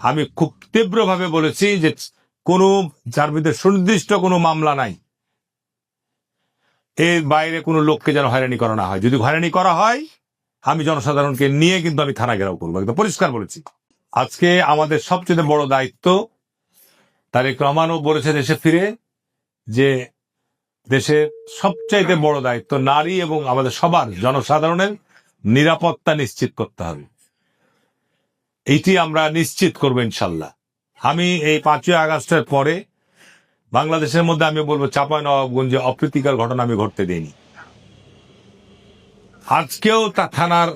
আমি খুব তীব্রভাবে বলেছি যে কোনো যার বিরুদ্ধে সুনির্দিষ্ট কোনো মামলা নাই। এর বাইরে কোনো লোককে যেন হয়রানি করা না হয়। যদি হয়রানি করা হয়, আমি জনসাধারণকে নিয়ে কিন্তু আমি থানা ঘেরাও করব। একদম পরিষ্কার বলেছি। আজকে আমাদের সবচেয়ে বড় দায়িত্ব, তারেক রহমানও বলেছে দেশে ফিরে, যে দেশের সবচাইতে বড় দায়িত্ব নারী এবং আমাদের সবার জনসাধারণের নিরাপত্তা নিশ্চিত করতে হবে। এইটি আমরা নিশ্চিত করব ইনশাল্লাহ। আমি এই পাঁচই আগস্টের পরে বাংলাদেশের মধ্যে আমি বলব চাপাই নবাবগঞ্জে অপ্রীতিকর ঘটনা আমি ঘটতে দিইনি। আজকেও তা থানার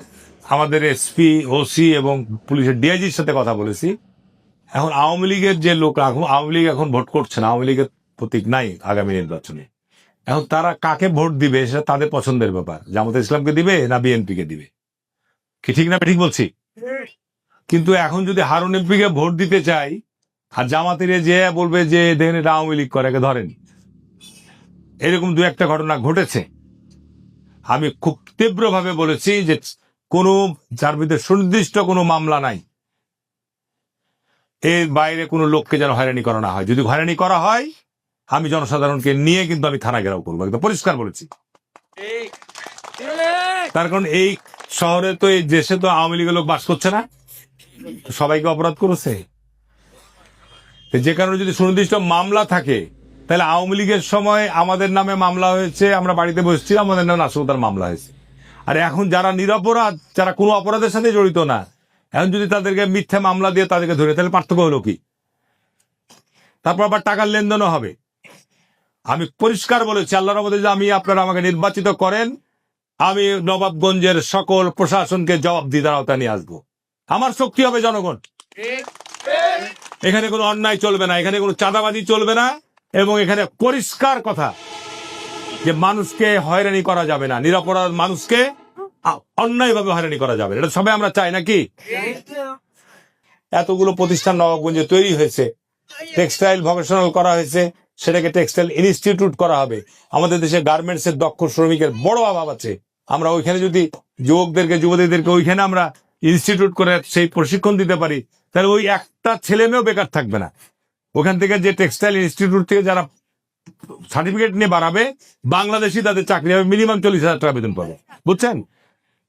আমাদের এসপি, ওসি এবং পুলিশের ডিআইজির সাথে কথা বলেছি। এখন আওয়ামী লীগের যে লোক আওয়ামী লীগ এখন ভোট করছে না, আওয়ামী লীগের প্রতীক নাই আগামী নির্বাচনে। এখন তারা কাকে ভোট দিবে সেটা তাদের পছন্দের ব্যাপার। জামাত ইসলামকে দিবে না বিএনপি কে দিবে? কি ঠিক না ঠিক বলছি? কিন্তু এখন যদি হারুন এমপিকে ভোট দিতে চাই আর জামাতের যে বলবে যে দেখেন এটা আওয়ামী লীগ করে ধরেন এরকম দু একটা ঘটনা ঘটেছে আমি খুব তীব্রভাবে বলেছি যে কোনো যার বিরুদ্ধে সুনির্দিষ্ট কোনো মামলা নাই এর বাইরে কোনো লোককে যেন হয়রানি করা না হয় যদি হয়রানি করা হয় আমি জনসাধারণকে নিয়ে কিন্তু আমি থানা ঘেরাও করব একদম পরিষ্কার বলেছি তার কারণ এই শহরে তো এই দেশে তো আওয়ামী লীগের লোক বাস করছে না সবাইকে অপরাধ করেছে? যে কারণে যদি সুনির্দিষ্ট মামলা থাকে, তাহলে আওয়ামী লীগের সময় আমাদের নামে মামলা হয়েছে, আমরা বাড়িতে বসছিলাম আমাদের নামে নাশকতার মামলা হয়েছে। আর এখন যারা নিরপরাধ, যারা কোনো অপরাধের সাথে জড়িত না, এখন যদি তাদেরকে মিথ্যা মামলা দিয়ে তাদেরকে ধরে, তাহলে পার্থক্য হলো কি? তারপর আবার টাকার লেনদেনও হবে। আমি পরিষ্কার বলেছি, আল্লাহর মধ্যে যে আমি আপনারা আমাকে নির্বাচিত করেন, আমি নবাবগঞ্জের সকল প্রশাসনকে জবাব দিদার আওতা নিয়ে আসব। আমার শক্তি হবে জনগণ। এখানে কোনো অন্যায় চলবে না, এখানে কোনো চাঁদাবাজি চলবে না, এবং এখানে পরিষ্কার কথা যে মানুষকে হয়রানি করা যাবে না, নিরাপরাধ মানুষকে অন্যায়ভাবে হয়রানি করা যাবে এটা সবাই আমরা চাই নাকি? এতগুলো প্রতিষ্ঠান নবাবগঞ্জে তৈরি হয়েছে। টেক্সটাইল ভকেশনাল করা হয়েছে, সেটাকে টেক্সটাইল ইনস্টিটিউট করা হবে। আমাদের দেশে গার্মেন্টস এর দক্ষ শ্রমিকের বড় অভাব আছে। আমরা ওইখানে যদি যুবকদেরকে, যুবতীদেরকে ওইখানে আমরা ইনস্টিটিউট করে সেই প্রশিক্ষণ দিতে পারি, তাহলে ওই একটা ছেলে মেয়েও বেকার থাকবে না। ওখান থেকে যে টেক্সটাইল ইনস্টিটিউট থেকে যারা সার্টিফিকেট নিয়ে বাড়াবে, বাংলাদেশি তাদের চাকরি হবে মিনিমাম চল্লিশ হাজার টাকা বেতন পাবে। বুঝছেন?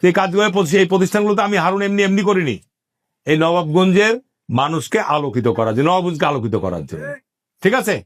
এই কাজগুলো এই প্রতিষ্ঠানগুলোতে আমি হারুন এমনি এমনি করিনি। এই নবাবগঞ্জের মানুষকে আলোকিত করার জন্য, নবাবগঞ্জকে আলোকিত করার জন্য। ঠিক আছে?